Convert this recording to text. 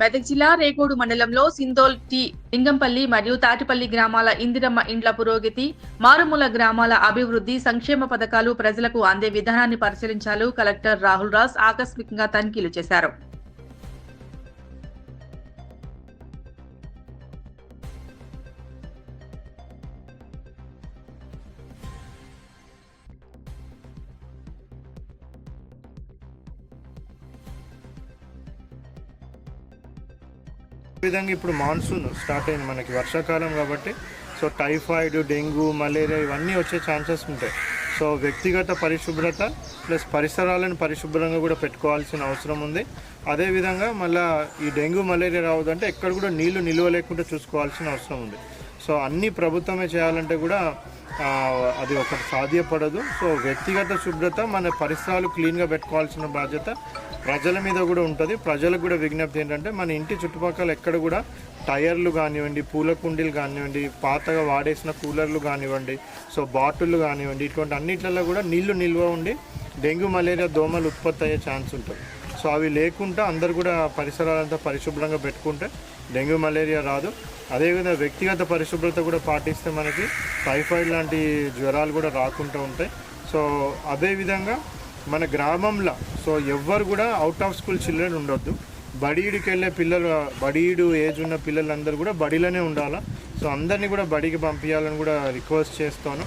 మెదక్ జిల్లా రేకోడు మండలంలో సిందోల్ టి లింగంపల్లి మరియు తాటిపల్లి గ్రామాల ఇందిరమ్మ ఇండ్ల పురోగతి మారుమూల గ్రామాల అభివృద్ధి సంక్షేమ పథకాలు ప్రజలకు అందే విధానాన్ని పరిశీలించాలు కలెక్టర్ రాహుల్ రాజ్ ఆకస్మికంగా తనిఖీలు చేశారు. విధంగా ఇప్పుడు మాన్సూన్ స్టార్ట్ అయింది మనకి వర్షాకాలం కాబట్టి. సో టైఫాయిడ్ డెంగ్యూ మలేరియా ఇవన్నీ వచ్చే ఛాన్సెస్ ఉంటాయి. సో వ్యక్తిగత పరిశుభ్రత ప్లస్ పరిసరాలను పరిశుభ్రంగా కూడా పెట్టుకోవాల్సిన అవసరం ఉంది. అదేవిధంగా మళ్ళీ ఈ డెంగ్యూ మలేరియా రావద్దంటే ఎక్కడ కూడా నీళ్ళు నిల్వ లేకుండా చూసుకోవాల్సిన అవసరం ఉంది. సో అన్ని ప్రభుత్వమే చేయాలంటే కూడా అది ఒకటి సాధ్యపడదు. సో వ్యక్తిగత శుభ్రత మన పరిసరాలు క్లీన్గా పెట్టుకోవాల్సిన బాధ్యత ప్రజల మీద కూడా ఉంటుంది. ప్రజలకు కూడా విజ్ఞప్తి ఏంటంటే మన ఇంటి చుట్టుపక్కల ఎక్కడ కూడా టైర్లు కానివ్వండి పూల కుండీలు కానివ్వండి పాతగా వాడేసిన కూలర్లు కానివ్వండి సో బాటిళ్ళు కానివ్వండి ఇటువంటి అన్నిట్లలో కూడా నీళ్ళు నిల్వ ఉండి డెంగ్యూ మలేరియా దోమలు ఉత్పత్తి అయ్యే ఛాన్స్ ఉంటుంది. సో అవి లేకుండా అందరు కూడా పరిసరాలంతా పరిశుభ్రంగా పెట్టుకుంటే డెంగ్యూ మలేరియా రాదు. అదేవిధంగా వ్యక్తిగత పరిశుభ్రత కూడా పాటిస్తే మనకి టైఫాయిడ్ లాంటి జ్వరాలు కూడా రాకుండా ఉంటాయి. సో అదేవిధంగా మన గ్రామంలో సో ఎవ్వరు కూడా అవుట్ ఆఫ్ స్కూల్ చిల్డ్రన్ ఉండొద్దు. బడీడికి వెళ్ళే పిల్లలు బడీడు ఏజ్ ఉన్న పిల్లలందరూ కూడా బడిలోనే ఉండాలా? సో అందరినీ కూడా బడికి పంపించాలని కూడా రిక్వెస్ట్ చేస్తాను.